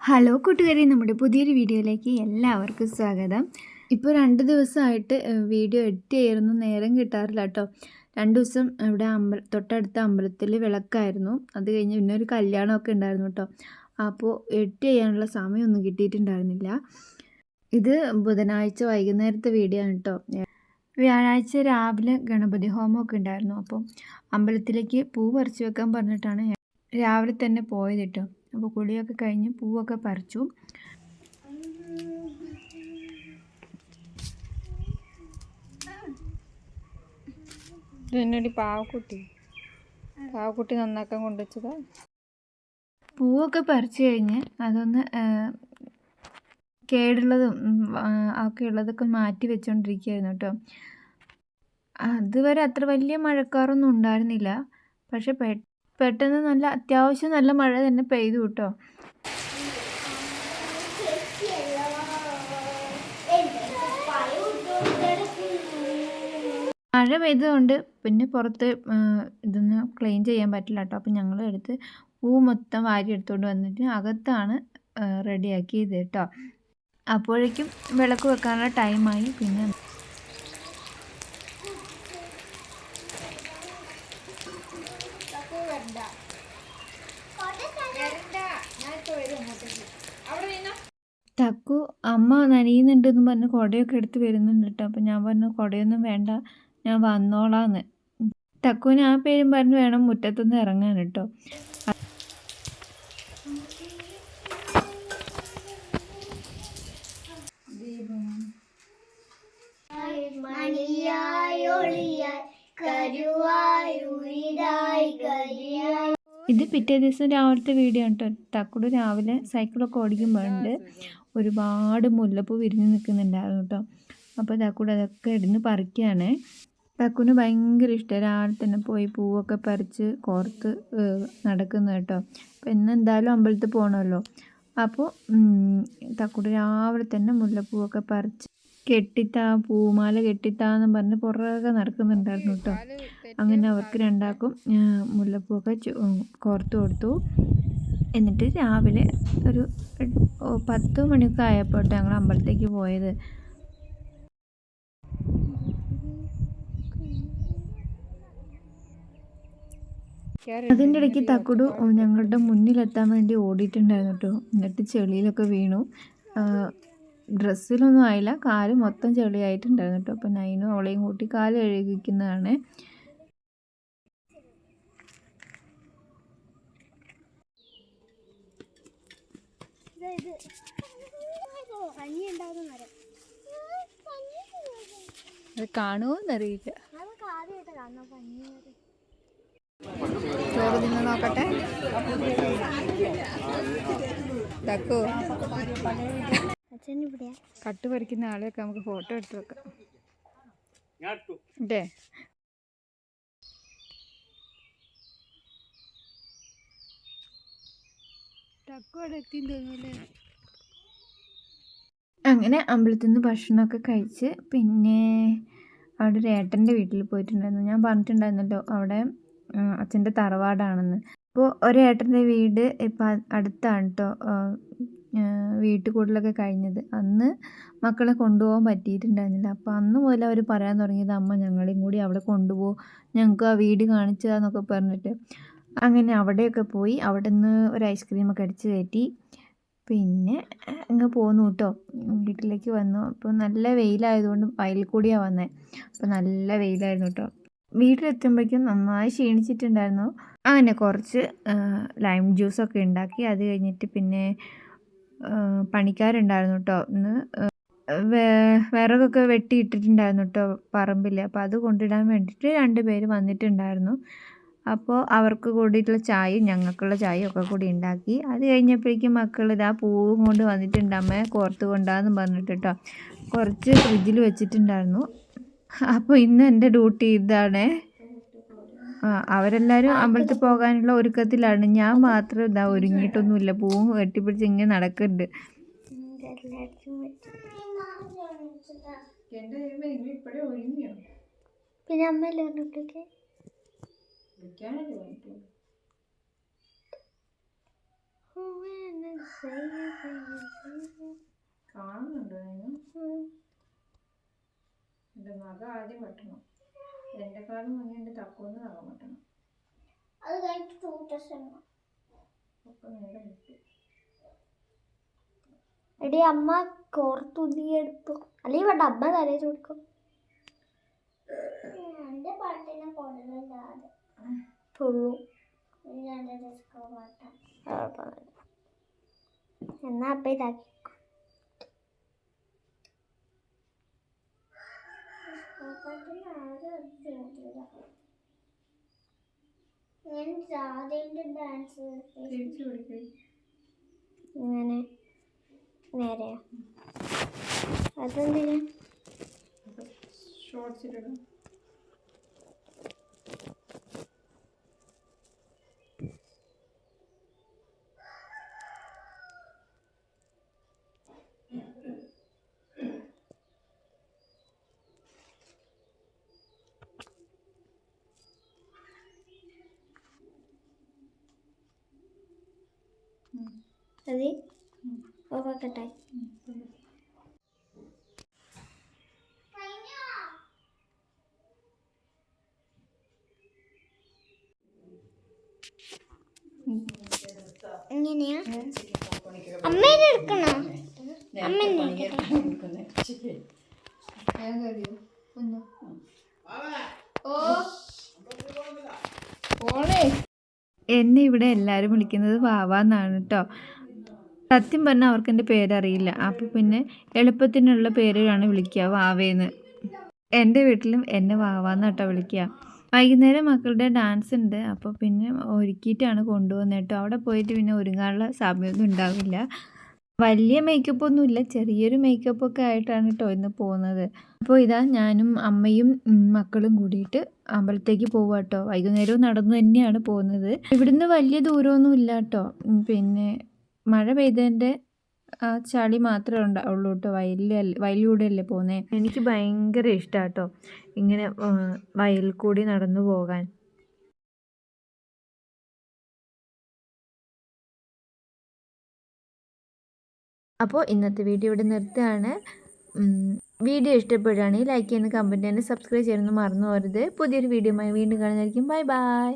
Hello കൂട്ടുകാരെ നമ്മുടെ പുതിയൊരു വീഡിയോയിലേക്ക് എല്ലാവർക്കും സ്വാഗതം. ഇപ്പോൾ രണ്ട് ദിവസമായിട്ട് വീഡിയോ എഡിറ്റ് ചെയ്യാനൊന്നും നേരം കിട്ടാറില്ല കേട്ടോ. രണ്ട് ദിവസം ഇവിടെ അമ്പല തൊട്ടടുത്ത അമ്പലത്തിൽ വിളക്കായിരുന്നു. അത് കഴിഞ്ഞ് പിന്നെ ഒരു കല്യാണമൊക്കെ ഉണ്ടായിരുന്നു കേട്ടോ. അപ്പോൾ എഡിറ്റ് ചെയ്യാനുള്ള സമയമൊന്നും കിട്ടിയിട്ടുണ്ടായിരുന്നില്ല. ഇത് ബുധനാഴ്ച വൈകുന്നേരത്തെ വീഡിയോ ആണ് കേട്ടോ. വ്യാഴാഴ്ച രാവിലെ ഗണപതി ഹോമമൊക്കെ ഉണ്ടായിരുന്നു. അപ്പോൾ അമ്പലത്തിലേക്ക് പൂ പറിച്ചു വെക്കാൻ പറഞ്ഞിട്ടാണ് രാവിലെ തന്നെ പോയത് കേട്ടോ. അപ്പോൾ കുളിയൊക്കെ കഴിഞ്ഞ് പൂവൊക്കെ പറിച്ചു. ഇതെന്നൊരു പാവക്കുട്ടി. പാവക്കുട്ടി നന്നാക്കാൻ കൊണ്ടുവച്ചതാ. പൂവൊക്കെ പറിച്ചു കഴിഞ്ഞ് അതൊന്ന് കേടുള്ളതും ഒക്കെ ഉള്ളതൊക്കെ മാറ്റി വെച്ചുകൊണ്ടിരിക്കുകയായിരുന്നു കേട്ടോ. അതുവരെ അത്ര വലിയ മഴക്കാറൊന്നും ഉണ്ടായിരുന്നില്ല. പക്ഷെ പെട്ടെന്ന് നല്ല അത്യാവശ്യം നല്ല മഴ തന്നെ പെയ്തു കേട്ടോ. മഴ പെയ്തതുകൊണ്ട് പിന്നെ പുറത്ത് ഇതൊന്ന് ക്ലീൻ ചെയ്യാൻ പറ്റില്ല കേട്ടോ. അപ്പം ഞങ്ങൾ എടുത്ത് പൂ മൊത്തം വാരി എടുത്തുകൊണ്ട് വന്നിട്ട് അകത്താണ് റെഡിയാക്കിയത് കേട്ടോ. അപ്പോഴേക്കും വിളക്ക് വെക്കാനുള്ള ടൈമായി പിന്നെ തക്കു അമ്മ നനയുന്നുണ്ടെന്ന് പറഞ്ഞ് കുടയൊക്കെ എടുത്ത് വരുന്നുണ്ട് കേട്ടോ അപ്പം ഞാൻ പറഞ്ഞു കുടയൊന്നും വേണ്ട ഞാൻ വന്നോളാന്ന്. തക്കുവിന് ആ പേരും പറഞ്ഞ് വേണം മുറ്റത്തുനിന്ന് ഇറങ്ങാൻ കേട്ടോ ഇത് പിറ്റേ ദിവസം രാവിലത്തെ വീഡിയോ കേട്ടോ തക്കുട് രാവിലെ സൈക്കിളൊക്കെ ഓടിക്കുമ്പോഴുണ്ട് ഒരുപാട് മുല്ലപ്പൂ വിരിഞ്ഞ് നിൽക്കുന്നുണ്ടായിരുന്നു കേട്ടോ അപ്പോൾ തക്കുട് അതൊക്കെ ഇടുന്ന് പറിക്കുകയാണ് തക്കുന് ഭയങ്കര ഇഷ്ടം. രാവിലെ തന്നെ പോയി പൂവൊക്കെ പറിച്ച് കോർത്ത് നടക്കുന്നു കേട്ടോ അപ്പോൾ ഇന്ന് എന്തായാലും അമ്പലത്തിൽ പോകണമല്ലോ അപ്പോൾ തക്കുട് രാവിലെ തന്നെ മുല്ലപ്പൂവൊക്കെ പറിച്ച് കെട്ടിത്താ പൂമാല കെട്ടിത്താന്നും പറഞ്ഞ് പുറകെ നടക്കുന്നുണ്ടായിരുന്നു കേട്ടോ അങ്ങനെ അവർക്ക് രണ്ടാക്കും മുല്ലപ്പൂക്കെ മുല്ലപ്പൂവൊക്കെ കോർത്ത് കൊടുത്തു. എന്നിട്ട് രാവിലെ ഒരു പത്ത് മണിയൊക്കെ ആയപ്പോൾ ഞങ്ങൾ അമ്പലത്തേക്ക് പോയത്. അതിന്റെ ഇടയ്ക്ക് തക്കുടു ഞങ്ങളുടെ മുന്നിലെത്താൻ വേണ്ടി ഓടിയിട്ടുണ്ടായിരുന്നു കേട്ടോ എന്നിട്ട് ചെളിയിലൊക്കെ വീണു. ഡ്രസ്സിലൊന്നും ആയില്ല. കാൽ മൊത്തം ചെളിയായിട്ടുണ്ടായിരുന്നു കേട്ടോ. അപ്പോൾ നൈനും അവളെയും കൂട്ടി കാൽ കഴുകിക്കുന്നതാണ്. അത് ചോറ് തിന്ന് നോക്കട്ടെ? തക്കോ കട്ട് പറിക്കുന്ന ആളെയൊക്കെ നമുക്ക് ഫോട്ടോ എടുത്ത് വെക്കാം. അല്ലേ? അങ്ങനെ അമ്പലത്തിൽ നിന്ന് ഭക്ഷണമൊക്കെ കഴിച്ച് പിന്നെ അവിടെ ഒരു ഏട്ടന്റെ വീട്ടിൽ പോയിട്ടുണ്ടായിരുന്നു. ഞാൻ പറഞ്ഞിട്ടുണ്ടായിരുന്നല്ലോ അവിടെ അച്ഛന്റെ തറവാടാണെന്ന്. അപ്പോൾ ഒരേട്ടന്റെ വീട് ഇപ്പം അടുത്താണ് കേട്ടോ വീട്ടിൽ കൂടുതലൊക്കെ കഴിഞ്ഞത്. അന്ന് മക്കളെ കൊണ്ടുപോകാൻ പറ്റിയിട്ടുണ്ടായിരുന്നില്ല. അപ്പോൾ അന്ന് മുതൽ അവർ പറയാൻ തുടങ്ങിയത് അമ്മ ഞങ്ങളെയും കൂടി അവിടെ കൊണ്ടുപോകും ഞങ്ങൾക്ക് ആ വീട് കാണിച്ചു എന്നൊക്കെ പറഞ്ഞിട്ട്. അങ്ങനെ അവിടെയൊക്കെ പോയി അവിടെ നിന്ന് ഒരു ഐസ്ക്രീമൊക്കെ അടിച്ച് കയറ്റി. പിന്നെ അങ്ങ് പോന്നു കേട്ടോ. വീട്ടിലേക്ക് വന്നു. അപ്പോൾ നല്ല വെയിലായതുകൊണ്ട് വയലിൽ കൂടിയാണ് വന്നത് അപ്പോൾ നല്ല വെയിലായിരുന്നു കേട്ടോ. വീട്ടിലെത്തുമ്പോഴേക്കും നന്നായി ക്ഷീണിച്ചിട്ടുണ്ടായിരുന്നു. അങ്ങനെ കുറച്ച് ലൈം ജ്യൂസൊക്കെ ഉണ്ടാക്കി. അത് കഴിഞ്ഞിട്ട് പിന്നെ പണിക്കാരുണ്ടായിരുന്നു കേട്ടോ ഇന്ന് വേ- വിറകൊക്കെ വെട്ടിയിട്ടിട്ടുണ്ടായിരുന്നു കേട്ടോ പറമ്പിൽ അപ്പോൾ അത് കൊണ്ടിടാൻ വേണ്ടിയിട്ട് രണ്ട് പേര് വന്നിട്ടുണ്ടായിരുന്നു. അപ്പോൾ അവർക്ക് കൂടിയിട്ടുള്ള ചായയും ഞങ്ങൾക്കുള്ള ചായയും ഒക്കെ കൂടി ഉണ്ടാക്കി. അത് കഴിഞ്ഞപ്പോഴേക്കും മക്കൾ ഇതാ പൂവും കൊണ്ട് വന്നിട്ടുണ്ട്. അമ്മയെ കോർത്ത് കൊണ്ടാന്ന് പറഞ്ഞിട്ട് കേട്ടോ കുറച്ച് ഫ്രിഡ്ജിൽ വെച്ചിട്ടുണ്ടായിരുന്നു. അപ്പോൾ ഇന്ന് എന്റെ ഡ്യൂട്ടി ഇതാണ്. അവരെല്ലാവരും അമ്പലത്തിൽ പോകാനുള്ള ഒരുക്കത്തിലാണ്. ഞാൻ മാത്രം ഇതാ ഒരുങ്ങിയിട്ടൊന്നുമില്ല. പൂവും കെട്ടിപ്പിടിച്ച് ഇങ്ങനെ നടക്കുന്നുണ്ട് പിന്നെ അമ്മയല്ലേ പറഞ്ഞിട്ടൊക്കെ കാണുന്നുണ്ടോ നിങ്ങൾ? എന്റെ മക ആദ്യം വെട്ടണം. മുന്നേ എന്റെ തക്കൂന്ന് നഖം വെട്ടണം അത് കഴിഞ്ഞിട്ട് ഒക്കെ നേരെ എടി അമ്മ കോർത്തുതിയെടുത്തു അല്ലെങ്കിൽ വേണ്ട അമ്മ തലേ കൊടുക്കും എന്റെ പാട്ടിനെ കൊള്ളില്ലാതെ തുള്ളു എന്നാ അപ്പ ഇതാക്കി. ഞാൻ രാധേന്റെ ഡാൻസ് ഇങ്ങനെ നേരെയാ. അതെന്തിനാ? ഷോർട്സ് ഇട്ടിടും അത് ഓഫാക്കട്ടെ അമ്മേനെ എടുക്കണോ? അമ്മേനെ എന്നെ ഇവിടെ എല്ലാരും വിളിക്കുന്നത് വാവാന്നാണ് കേട്ടോ സത്യം പറഞ്ഞാൽ അവർക്ക് എന്റെ പേരറിയില്ല. അപ്പോൾ പിന്നെ എളുപ്പത്തിനുള്ള പേരാണ് വിളിക്കുക വാവേന്ന്. എന്റെ വീട്ടിലും എന്നെ വാവാന്ന് കേട്ടോ വിളിക്കുക. വൈകുന്നേരം മക്കളുടെ ഡാൻസ് ഉണ്ട്. അപ്പോൾ പിന്നെ ഒരുക്കിയിട്ടാണ് കൊണ്ടുപോകുന്നത് കേട്ടോ. അവിടെ പോയിട്ട് പിന്നെ ഒരുങ്ങാനുള്ള സമയമൊന്നും ഉണ്ടാവില്ല. വലിയ മേക്കപ്പ് ഒന്നുമില്ല ചെറിയൊരു മേക്കപ്പ് ഒക്കെ ആയിട്ടാണ് കേട്ടോ ഇന്ന് പോകുന്നത്. അപ്പോൾ ഇതാ ഞാനും അമ്മയും മക്കളും കൂടിയിട്ട് അമ്പലത്തേക്ക് പോവുക കേട്ടോ. വൈകുന്നേരവും നടന്നു തന്നെയാണ് പോകുന്നത്. ഇവിടുന്ന് വലിയ ദൂരമൊന്നും ഇല്ല കേട്ടോ. പിന്നെ മഴ പെയ്തതിന്റെ ആ ചളി മാത്രമേ ഉണ്ടാവുള്ളൂ കേട്ടോ. വയലിലല്ലേ വയലിലൂടെ അല്ലേ പോകുന്നത് എനിക്ക് ഭയങ്കര ഇഷ്ടമാണ് കേട്ടോ ഇങ്ങനെ വയലിൽ കൂടി നടന്നു പോകാൻ. അപ്പോൾ ഇന്നത്തെ വീഡിയോ ഇവിടെ നിർത്തുകയാണ്. വീഡിയോ ഇഷ്ടപ്പെടുകയാണെങ്കിൽ ലൈക്ക് ചെയ്യുന്ന കമന്റ് ചെയ്യുന്ന സബ്സ്ക്രൈബ് ചെയ്യണമെന്ന് മറന്നു പോകരുത്. പുതിയൊരു വീഡിയോയുമായി വീണ്ടും കാണുന്നതായിരിക്കും. Bye bye.